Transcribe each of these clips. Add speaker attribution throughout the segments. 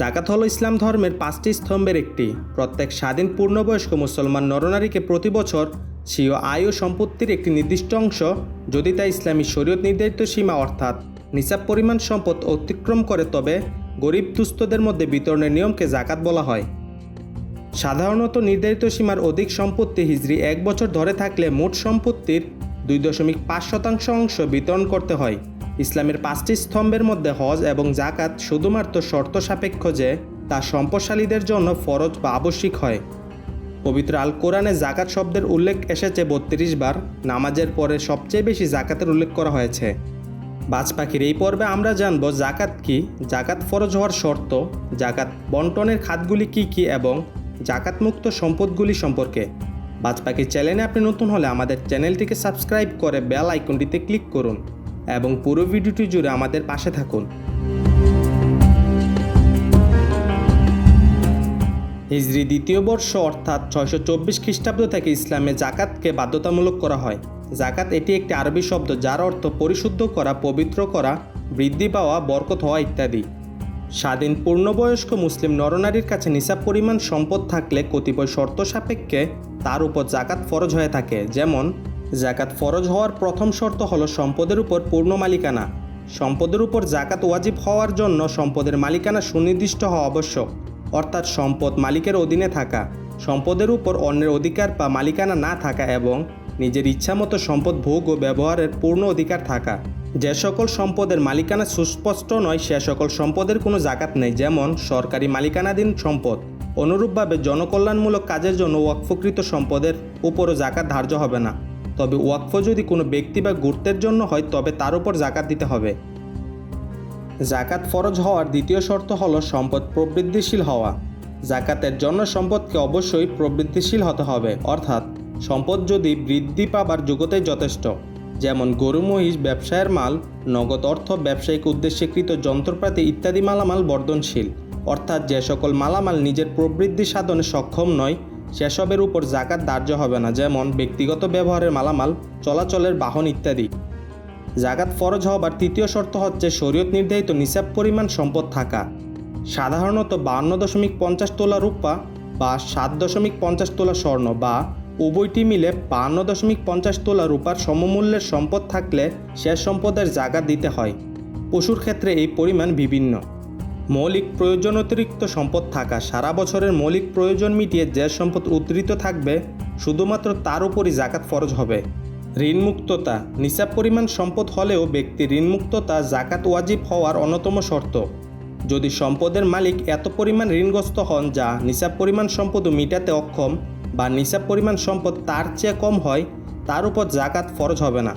Speaker 1: জাকাত হলো ইসলাম ধর্মের পাঁচটি স্তম্ভের একটি। প্রত্যেক স্বাধীন পূর্ণবয়স্ক মুসলমান নরনারীকে প্রতি বছর স্বীয় আয় ও সম্পত্তির একটি নির্দিষ্ট অংশ, যদি তা ইসলামী শরীয়ত নির্ধারিত সীমা অর্থাৎ নিসাব পরিমাণ সম্পদ অতিক্রম করে, তবে গরিব দুস্থদের মধ্যে বিতরণের নিয়মকে জাকাত বলা হয়। সাধারণত নির্ধারিত সীমার অধিক সম্পত্তি হিজরি এক বছর ধরে থাকলে মোট সম্পত্তির দুই দশমিক পাঁচ শতাংশ অংশ বিতরণ করতে হয়। ইসলামের পাঁচটি স্তম্ভের মধ্যে হজ এবং জাকাত শুধুমাত্র শর্ত সাপেক্ষ যে তা সম্পদশালীদের জন্য ফরজ বা আবশ্যিক হয়। পবিত্র আল কোরআনে জাকাত শব্দের উল্লেখ এসেছে বত্রিশ বার, নামাজের পরে সবচেয়ে বেশি জাকাতের উল্লেখ করা হয়েছে। বাজ পাখির এই পর্বে আমরা জানব জাকাত কি জাকাত ফরজ হওয়ার শর্ত জাকাত বন্টনের খাতগুলি কি কি এবং জাকাতমুক্ত সম্পদগুলি সম্পর্কে। বাজ পাখির চ্যানেলে আপনি নতুন হলে আমাদের চ্যানেলটিকে সাবস্ক্রাইব করে বেল আইকনটিতে ক্লিক করুন। এবং পুরো ভিডিওটি জুড়ে আমাদের পাশে থাকুন। হিজরি দ্বিতীয় বর্ষ অর্থাৎ ছয়শো চব্বিশ খ্রিস্টাব্দ থেকে ইসলামে জাকাতকে বাধ্যতামূলক করা হয়। জাকাত এটি একটি আরবি শব্দ যার অর্থ পরিশুদ্ধ করা, পবিত্র করা, বৃদ্ধি পাওয়া, বরকত হওয়া ইত্যাদি। স্বাধীন পূর্ণবয়স্ক মুসলিম নরনারীর কাছে নিসাব পরিমাণ সম্পদ থাকলে কতিপয় শর্ত সাপেক্ষে তার উপর জাকাত ফরজ হয়ে থাকে, যেমন জাকাত ফরজ হওয়ার প্রথম শর্ত হলো সম্পদের উপর পূর্ণ মালিকানা। সম্পদের উপর জাকাত ওয়াজিব হওয়ার জন্য সম্পদের মালিকানা সুনির্দিষ্ট হওয়া আবশ্যক। অর্থাৎ সম্পদ মালিকের অধীনে থাকা, সম্পদের উপর অন্যের অধিকার বা মালিকানা না থাকা এবং নিজের ইচ্ছামতো সম্পদ ভোগ ও ব্যবহারের পূর্ণ অধিকার থাকা। যে সকল সম্পদের মালিকানা সুস্পষ্ট নয়, সে সকল সম্পদের কোনো জাকাত নেই, যেমন সরকারি মালিকানাধীন সম্পদ। অনুরূপভাবে জনকল্যাণমূলক কাজের জন্য ওয়াকফকৃত সম্পদের উপরও জাকাত ধার্য হবে না। তবে ওয়াকফ যদি কোনো ব্যক্তি বা গুরুত্বের জন্য হয়, তবে তার উপর জাকাত দিতে হবে। জাকাত ফরজ হওয়ার দ্বিতীয় শর্ত হলো সম্পদ প্রবৃদ্ধিশীল হওয়া। জাকাতের জন্য সম্পদকে অবশ্যই প্রবৃদ্ধিশীল হতে হবে। অর্থাৎ, সম্পদ যদি বৃদ্ধি পাবার যোগ্যতাই যথেষ্ট, যেমন গরু, মহিষ, ব্যবসায়ের মাল, নগদ অর্থ, ব্যবসায়িক উদ্দেশ্যকৃত যন্ত্রপাতি ইত্যাদি মালামাল বর্ধনশীল। অর্থাৎ যে সকল মালামাল নিজের প্রবৃদ্ধি সাধনে সক্ষম নয় সেসবের উপর জাকাত ধার্য হবে না, যেমন ব্যক্তিগত ব্যবহারের মালামাল, চলাচলের বাহন ইত্যাদি। জাকাত ফরজ হবার তৃতীয় শর্ত হচ্ছে শরীয়ত নির্ধারিত নিসাব পরিমাণ সম্পদ থাকা। সাধারণত বান্ন দশমিক পঞ্চাশ তোলা রূপা বা সাত দশমিক পঞ্চাশ তোলা স্বর্ণ বা উভয়টি মিলে বান্ন দশমিক পঞ্চাশ তোলা রূপার সমমূল্যের সম্পদ থাকলে সে সম্পদের জাকাত দিতে হয়। পশুর ক্ষেত্রে এই পরিমাণ বিভিন্ন মৌলিক প্রয়োজন অতিরিক্ত সম্পদ থাকা, সারা বছরের মৌলিক প্রয়োজন মিটিয়ে যে সম্পদ উদ্ধৃত থাকবে, শুধুমাত্র তার উপরই জাকাত ফরজ হবে। ঋণমুক্ততা, নিসাব পরিমাণ সম্পদ হলেও ব্যক্তি ঋণমুক্ততা, জাকাত ওয়াজিব হওয়ার অন্যতম শর্ত। যদি সম্পদের মালিক এত পরিমাণ ঋণগ্রস্ত হন যা নিসাব পরিমাণ সম্পদও মিটাতে অক্ষম বা নিসাব পরিমাণ সম্পদ তার চেয়ে কম হয়, তার উপর জাকাত ফরজ হবে না।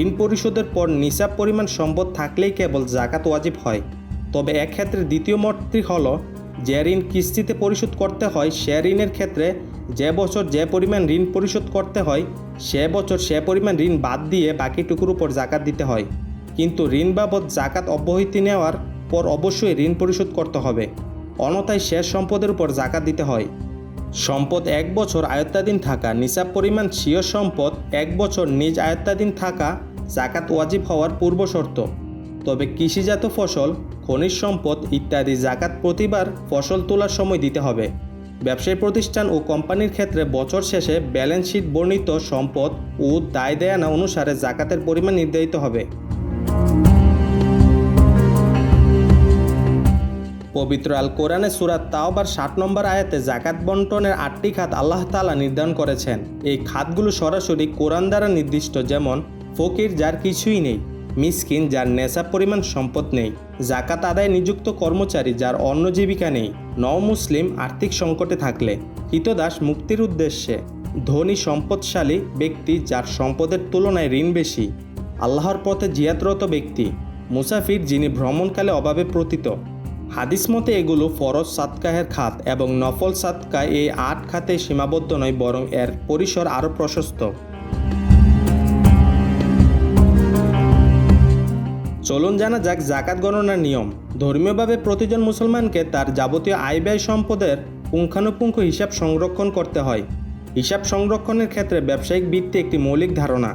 Speaker 1: ঋণ পরিশোধের পর নিসাব পরিমাণ সম্পদ থাকলেই কেবল জাকাত ওয়াজিব হয়। তবে এক্ষেত্রে দ্বিতীয় মতটি হল যে ঋণ কিস্তিতে পরিশোধ করতে হয় সে ঋণের ক্ষেত্রে, যে বছর যে পরিমাণ ঋণ পরিশোধ করতে হয়, সে বছর সে পরিমাণ ঋণ বাদ দিয়ে বাকিটুকুর উপর জাকাত দিতে হয়। কিন্তু ঋণ বাবদ জাকাত অব্যাহতি নেওয়ার পর অবশ্যই ঋণ পরিশোধ করতে হবে। অনথায় শেষ সম্পদের উপর জাকাত দিতে হয়। সম্পদ এক বছর আয়ত্তাধীন থাকা, নিসাব পরিমাণ স্বীয় সম্পদ এক বছর নিজ আয়ত্তাধীন থাকা জাকাত ওয়াজিব হওয়ার পূর্ব শর্ত। তবে কৃষিজাত ফসল, খনিজ সম্পদ ইত্যাদি জাকাত প্রতিবার ফসল তোলার সময় দিতে হবে। ব্যবসায়ী প্রতিষ্ঠান ও কোম্পানির ক্ষেত্রে বছর শেষে ব্যালেন্স শিট বর্ণিত সম্পদ ও দায় দেয়ানা অনুসারে জাকাতের পরিমাণ নির্ধারিত হবে। পবিত্র আল কোরআনে সুরাত তাওবার ষাট নম্বর আয়াতে জাকাত বন্টনের আটটি খাত আল্লাহ তাআলা নির্ধারণ করেছেন। এই খাতগুলো সরাসরি কোরআন দ্বারা নির্দিষ্ট, যেমন, ফকির যার কিছুই নেই। মিসকিন যার নেশা পরিমাণ সম্পদ নেই, জাকাত আদায় নিযুক্ত কর্মচারী যার অন্য জীবিকা নেই, নও মুসলিম আর্থিক সংকটে থাকলে। হিতদাস মুক্তির উদ্দেশ্যে ধনী সম্পদশালী ব্যক্তি যার সম্পদের তুলনায় ঋণ বেশি, আল্লাহর পথে জিয়াতরত ব্যক্তি, মুসাফির যিনি ভ্রমণকালে অভাবে প্রতীত হাদিস মতে এগুলো ফরজ সাতকাহের খাত এবং নফল সাতকায় এই আট খাতে সীমাবদ্ধ নয়, বরং এর পরিসর আরও প্রশস্ত। চলুন জানা যাক জাকাত গণনার নিয়ম। ধর্মীয়ভাবে প্রতিজন মুসলমানকে তার যাবতীয় আয় ব্যয় সম্পদের পুঙ্খানুপুঙ্খ হিসাব সংরক্ষণ করতে হয়। হিসাব সংরক্ষণের ক্ষেত্রে ব্যবসায়িক বৃত্তি একটি মৌলিক ধারণা।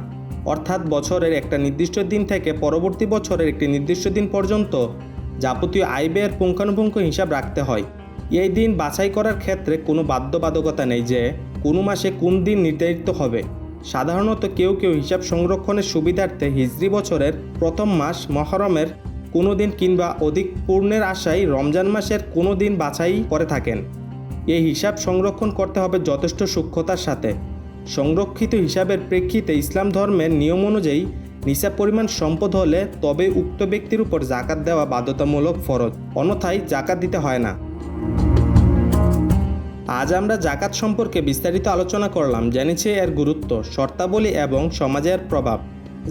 Speaker 1: অর্থাৎ বছরের একটা নির্দিষ্ট দিন থেকে পরবর্তী বছরের একটি নির্দিষ্ট দিন পর্যন্ত যাবতীয় আয় ব্যয়ের পুঙ্খানুপুঙ্খ হিসাব রাখতে হয়। এই দিন বাছাই করার ক্ষেত্রে কোনো বাধ্যবাধকতা নেই যে কোনো মাসে কোন দিন নির্ধারিত হবে। সাধারণত কেউ কেউ হিসাব সংরক্ষণের সুবিধার্থে হিজরি বছরের প্রথম মাস মহরমের কোনো দিন কিংবা অধিক পূর্ণের আশায় রমজান মাসের কোনো দিন বাছাই করে থাকেন। এই হিসাব সংরক্ষণ করতে হবে যথেষ্ট সূক্ষ্মতার সাথে। সংরক্ষিত হিসাবের প্রেক্ষিতে ইসলাম ধর্মের নিয়ম অনুযায়ী নিসাব পরিমাণ সম্পদ হলে তবে উক্ত ব্যক্তির উপর জাকাত দেওয়া বাধ্যতামূলক ফরজ, অন্যথায় জাকাত দিতে হয় না। আজ আমরা জাকাত সম্পর্কে বিস্তারিত আলোচনা করলাম, জেনেছি এর গুরুত্ব, শর্তাবলী এবং সমাজের প্রভাব।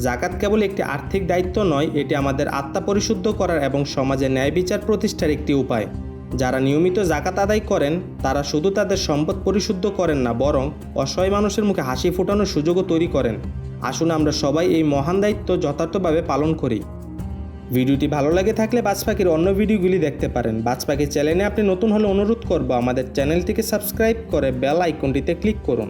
Speaker 1: জাকাত কেবল একটি আর্থিক দায়িত্ব নয়, এটি আমাদের আত্মা পরিশুদ্ধ করার এবং সমাজে ন্যায় বিচার প্রতিষ্ঠার একটি উপায়। যারা নিয়মিত জাকাত আদায় করেন, তারা শুধু তাদের সম্পদ পরিশুদ্ধ করেন না, বরং অসহায় মানুষের মুখে হাসি ফোটানোর সুযোগও তৈরি করেন। আসুন আমরা সবাই এই মহান দায়িত্ব যথার্থভাবে পালন করি। ভিডিওটি ভালো লাগে থাকলে বাজপাখির অন্য ভিডিওগুলি দেখতে পারেন। বাজপাখি চ্যানেলে আপনি নতুন হলে অনুরোধ করব আমাদের চ্যানেলটিকে সাবস্ক্রাইব করে বেল আইকনটিতে ক্লিক করুন।